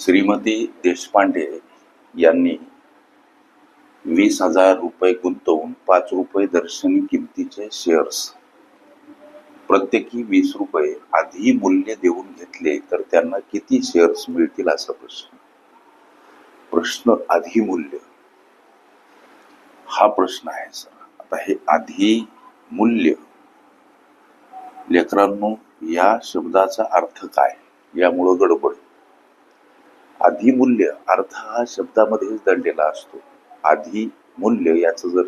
श्रीमती देशपांडे यांनी वीस हजार रुपये गुंतवून पाच रुपये दर्शनी किमतीचे शेअर्स प्रत्येकी वीस रुपये आधी मूल्य देऊन घेतले तर त्यांना किती शेअर्स मिळतील असा प्रश्न. प्रश्न आधी मूल्य. हा प्रश्न आहे सर. आता हे आधी मूल्य. लेकरांनो या शब्दाचा अर्थ काय? यामुळं गडबड. आधी मूल्य अर्थ हा शब्दामध्येच दडलेला असतो. आधी मूल्य याचं जर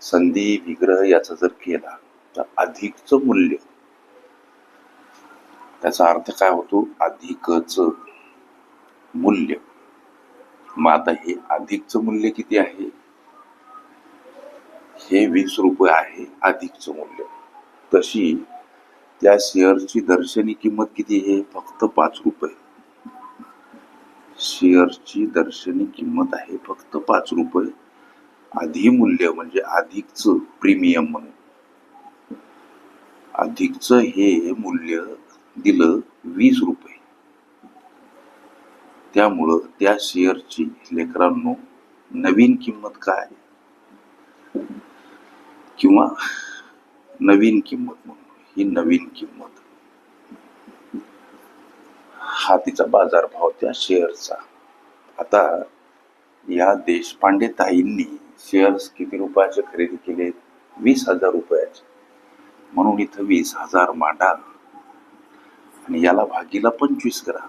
संधी विग्रह याचा जर केला तर अधिकचं मूल्य. त्याचा अर्थ काय होतो? अधिकच मूल्य. मग आता हे अधिकचं मूल्य किती आहे? हे वीस रुपये आहे अधिकचं मूल्य. तशी त्या शेअरची दर्शनी किंमत किती आहे? फक्त पाच रुपये. शेअरची दर्शनी किंमत आहे फक्त पाच रुपये. आधी मूल्य म्हणजे अधिकच प्रीमियम म्हणून. अधिकच हे मूल्य दिलं वीस रुपये. त्यामुळं त्या शेअरची लेकरांनो नवीन किंमत काय किंवा नवीन किंमत म्हणून ही नवीन किंमत हा तिचा बाजारभाव त्या शेअरचा आता या देशपांडे ताईंनी शेअर्स किती रुपयाचे खरेदी केले? वीस हजार रुपयाचे. म्हणून इथं वीस हजार मांडा. आणि याला भागीला पंचवीस करा.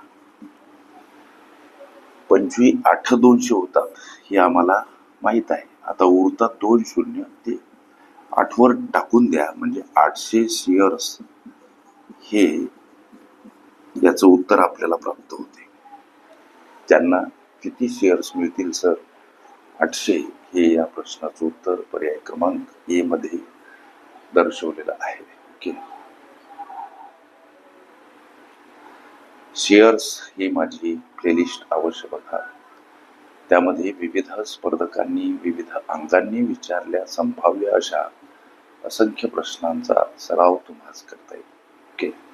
पंचवीस आठ दोनशे होतात हे आम्हाला माहीत आहे. आता उरतात दोन शून्य ते आठवर टाकून द्या. म्हणजे आठशे शेअर्स. हे याचं उत्तर आपल्याला प्राप्त होते. त्यांना किती शेअर्स मिळतील सर आठशे हे या प्रश्नाचं उत्तर पर्याय क्रमांक ए मध्ये दर्शवलेलं आहे. ओके शेअर्स ही माझी प्लेलिस्ट अवश्य बघा. त्यामध्ये विविध स्पर्धकांनी विविध अंगांनी विचारल्या संभाव्य अशा असंख्य प्रश्नांचा सराव तुम्हाला करता येईल. ओके